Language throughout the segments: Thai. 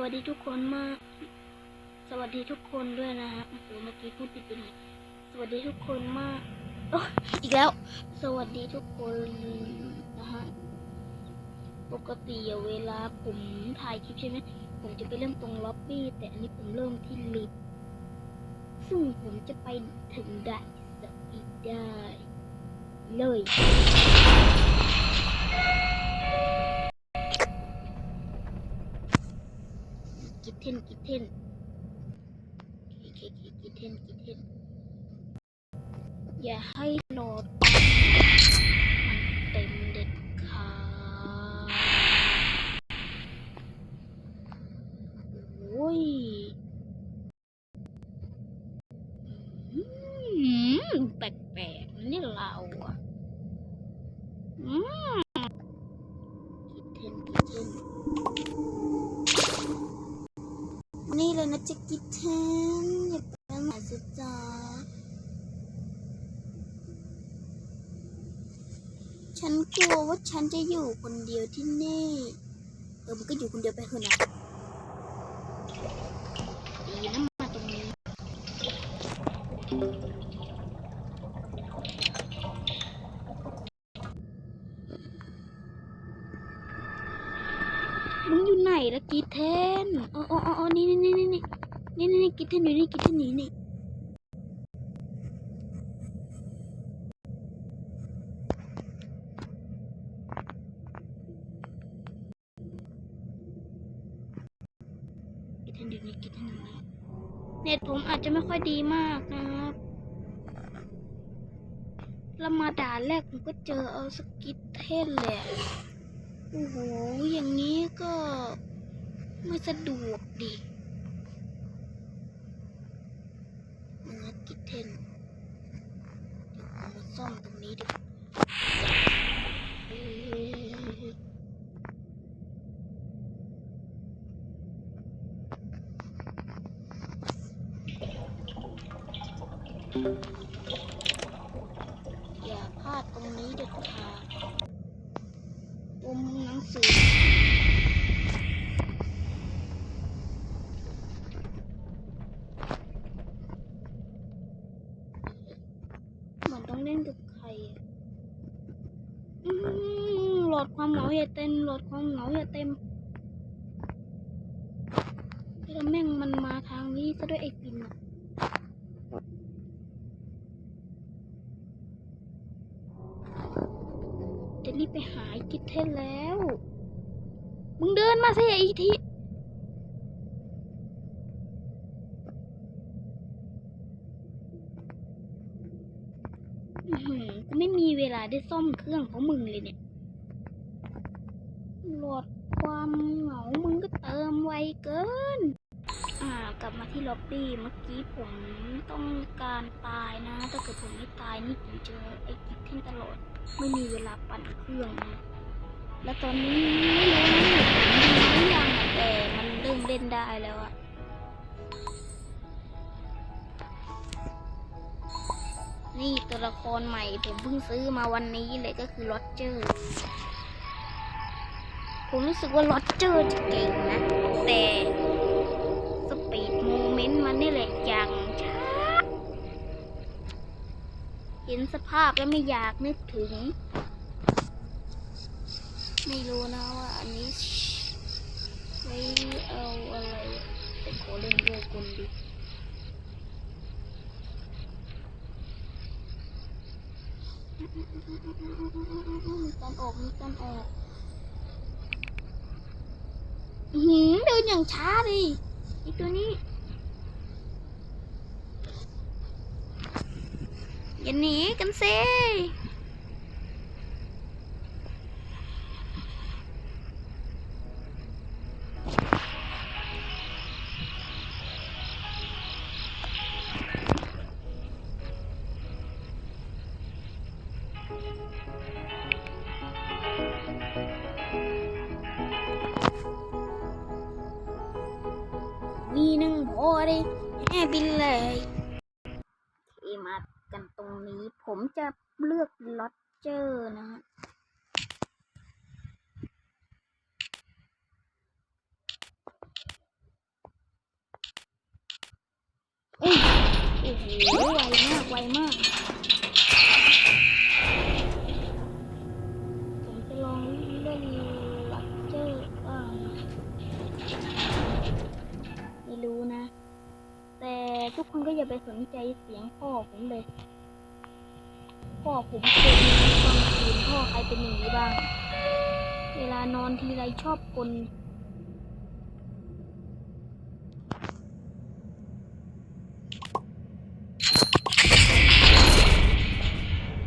วัสดีทุกคนมาก สวัสดีทุกคนด้วยนะฮะโอ้โหเมื่อกี้พูดผิดไปหน่อยสวัสดีทุกคนมากโอ้อีกแล้ว สวัสดีทุกคนนะฮะ ปกติเวลาผมถ่ายคลิปใช่ไหม ผมจะไปเริ่มตรงล็อบบี้ แต่อันนี้ผมเริ่มที่ลิฟต์ซึ่งผมจะไปถึงได้สปีดได้เลย กิท เทนกิทเทนเคเคเคกิทเทนกิเทนอย่าให้โหลด นี่เลยนะจะกิดเทนอย่าไปหมาสิจ้าฉันกลัวว่าฉันจะอยู่คนเดียวที่นี่เออมันก็อยู่คนเดียวไปเถอะนะดีนะมาตรงนี้ มึงอยู่ไหนละกีเทนอ๋ออ๋ออ๋อนี่นี่นี่นี่นี่นี่นี่กีเทนอยู่นี่กีเทนอยู่นี่กีเทนอยู่นี่กีเทนอยู่นี่เน็ตผมอาจจะไม่ค่อยดีมากนะครับแล้วมาด่านแรกผมก็เจอเอาสกิทเทนเลยอะโอ้โห อย่างนี้ก็ ไม่สะดวกดิมันนัดกิเทนเดี๋ยวเอามาซ่อมตรงนี้ดีกว่าเอ้ยอย่าพลาดตรงนี้เด็ดขาดอมหนังสือเหมือนต้องเล่นกับใครอะอืมโหลดความเหงาอย่าเต็มโหล ดความเหงาอย่าเต็มแล้วแม่งมันมาทางนี้ซะด้วยไอ้ฟินอะจะรีบไปหาไอ้กิทเทนแล้ว มึงเดินมาสิไอ้ทีไม่มีเวลาได้ซ่อมเครื่องของมึงเลยเนี่ย ลดความเหงา มึงก็เติมไวเกิน อ่ากลับมาที่ล็อบบี้เมื่อกี้ผมต้องการตายนะ ถ้าเกิดผมไม่ตายนี่ผมเจอไอ้กิทเทนตลอด ไม่มีเวลาปั่นเครื่อง แล้วตอนนี้ไม่รู้นะผมดีหรือยังแต่มันเริ่มเล่นได้แล้วอะนี่ตัวละครใหม่ผมเพิ่งซื้อมาวันนี้เลยก็คือลอตเจอร์ ผมรู้สึกว่าลอตเจอร์จะเก่งนะ แต่สปีดโมเมนต์มันนี่แหละอย่างช้า เห็นสภาพแล้วไม่อยากนึกถึง ไม่รู้นะว่าอันนี้ไว้เอาอะไรแต่ขอเล่นด้วยคนดิมีการออกมีการออกอื้อ หืมเดินอย่างช้าดิไอตัวนี้อย่าหนีกันเริแอบบินเลยมากันตรงนี้ ผมจะเลือกล็อตเจอร์นะโอ้โหไวมาก ไวมาก อย่าไปสนใจเสียงพ่อผมเลย พ่อผมเป็นตอนคืนพ่อใครเป็นอย่างนี้บ้าง เวลานอนทีไรชอบกลน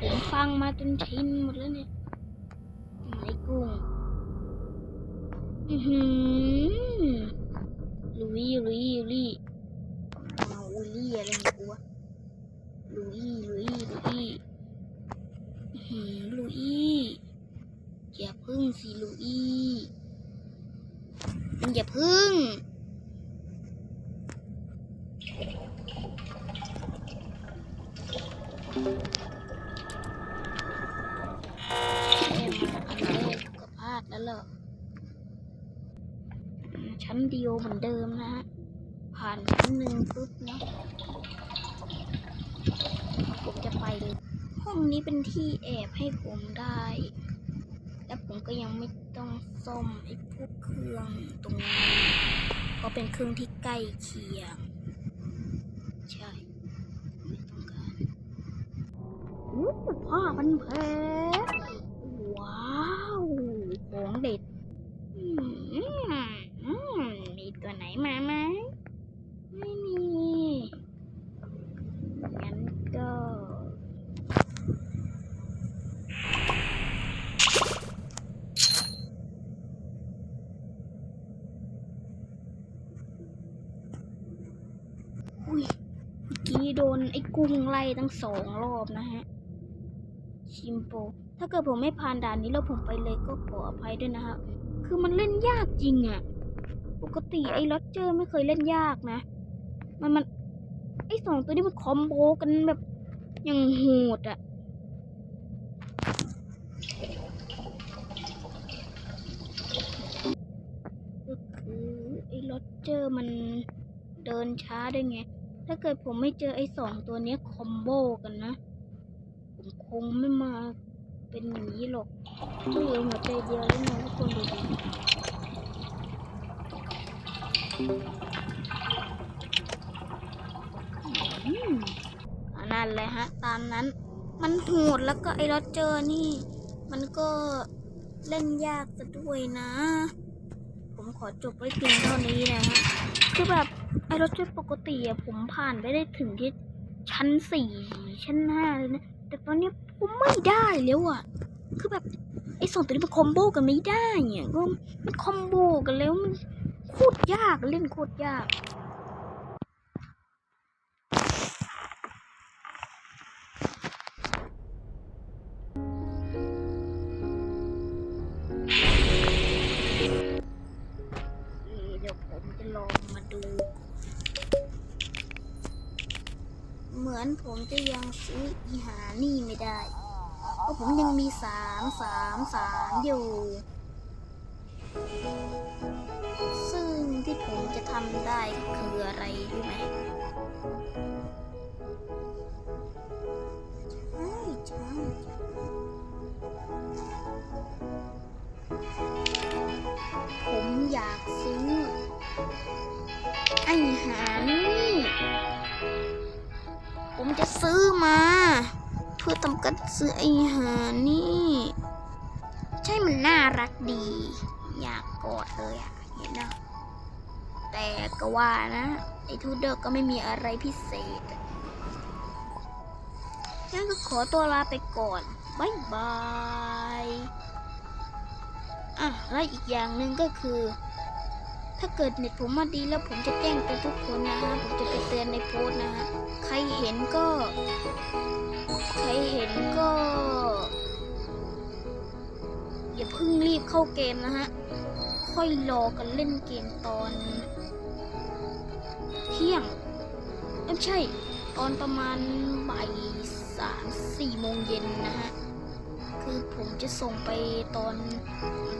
ผมฟังมาจนชินหมดแล้วเนี่ยไอ้กุ้งอือหือลุยลุยลุย อุลี่อะไรของกูวะลุยลุยลุยหือลุยอย่าพึ่งสิลุยมึงอย่าพึ่งแรกก็พลาดแล้วเหรอชั้นเดียวเหมือนเดิมนะฮะ ผ่านชั้นหนึ่งปุ๊บเนาะผมจะไปเลยห้องนี้เป็นที่แอบให้ผมได้ และผมก็ยังไม่ต้องซ่อมไอ้พวกเครื่องตรงนี้เพราะเป็นเครื่องที่ใกล้เคียง ใช่ไม่ต้องการอู้ผ้าพันแผลว้าวของเด็ด อืมอืมมีตัวไหนมาไหมไม่มี งั้นก็ อุ้ยเมื่อกี้ โดนไอ้กุ้งไล่ตั้งสองรอบนะฮะ ชิมโป ถ้าเกิดผมไม่ผ่านด่านนี้แล้วผมไปเลยก็ขออภัยด้วยนะครับคือมันเล่นยากจริงอะปกติไอ้ล็อตเจอร์ไม่เคยเล่นยากนะ มันมัน ไอ้สองตัวนี้มันคอมโบกันแบบอย่างโหดอะก็คือไอ้ล็อตเจอร์มันเดินช้าด้วยไง ถ้าเกิดผมไม่เจอไอ้สองตัวนี้คอมโบกันนะ ผมคงไม่มาเป็นอย่างนี้หรอกก็เหลือหัวใจเดียวแล้วนะทุกคนดูดิอันนั่นเลยฮะ ตามนั้น มันโหดแล้วก็ไอ้รอเจอร์นี่ มันก็เล่นยากซะด้วยนะ ผมขอจบไว้เพียงเท่านี้นะฮะ คือแบบ ไอรถเจอร์ปกติอะผมผ่านไปได้ถึงที่ชั้นสี่ชั้นห้าเลยนะ แต่ตอนเนี้ยผมไม่ได้แล้วอะคือแบบไอสองตัวนี้มันคอมโบกันไม่ได้เนี่ยก็มันคอมโบกันแล้วมันโคตรยากเล่นโคตรยาก เหมือนผมจะยังซื้ออีหานี่ไม่ได้ เพราะผมยังมีสามสามสามอยู่ ซึ่งที่ผมจะทำได้คืออะไรรู้ไหม ซื้อมา เพื่อทำการซื้อไอ้หานี่ ใช่มันน่ารักดี อยากกอดเลยอะเห็นนะแต่ก็ว่านะ ไอ้ทูเดอร์ก็ไม่มีอะไรพิเศษงั้นก็ขอตัวลาไปก่อนบายบาย อะ แล้วอีกอย่างหนึ่งก็คือ ถ้าเกิดเน็ตผมมาดีแล้วผมจะแจ้งเตือนทุกคนนะฮะ ผมจะไปเตือนในโพสต์นะฮะ ใครเห็นก็ ใครเห็นก็ อย่าเพิ่งรีบเข้าเกมนะฮะ ค่อยรอกันเล่นเกมตอน เที่ยงไม่ใช่ ตอนประมาณบ่ายสามสี่โมงเย็นนะฮะ คือผมจะส่งไปตอน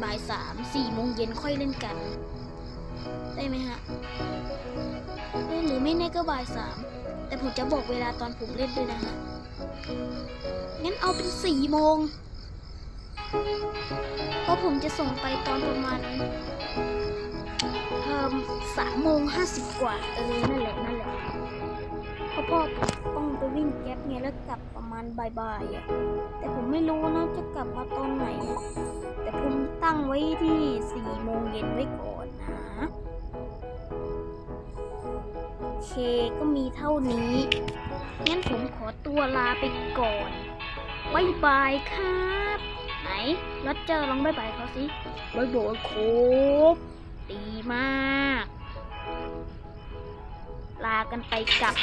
บ่ายสามสี่โมงเย็นค่อยเล่นกัน ได้ไหมฮะเอ้ยหรือไม่แน่ก็บ่ายสามแต่ผมจะบอกเวลาตอนผมเล่นด้วยนะฮะงั้นเอาเป็นสี่โมงเพราะผมจะส่งไปตอนประมาณเอ่อสามโมงห้าสิบกว่า เออ นั่นแหละ นั่นแหละเพราะพ่อผมต้องไปวิ่งแก๊ปไงแล้วกลับประมาณบ่ายๆอะแต่ผมไม่รู้นะจะกลับมาตอนไหน แต่ผมตั้งไว้ที่สี่โมงเย็นไว้ก่อน เคก็มีเท่านี้ งั้นผมขอตัวลาไปก่อนบายบายครับ ไหนรัดเจอร์ลองบายบายเขาสิบายบายครบดีมาก ลากันไปกับ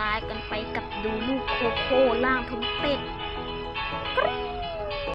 ลากันไปกับดูลูกโคโค่ล่างทมเป็ดกรี๊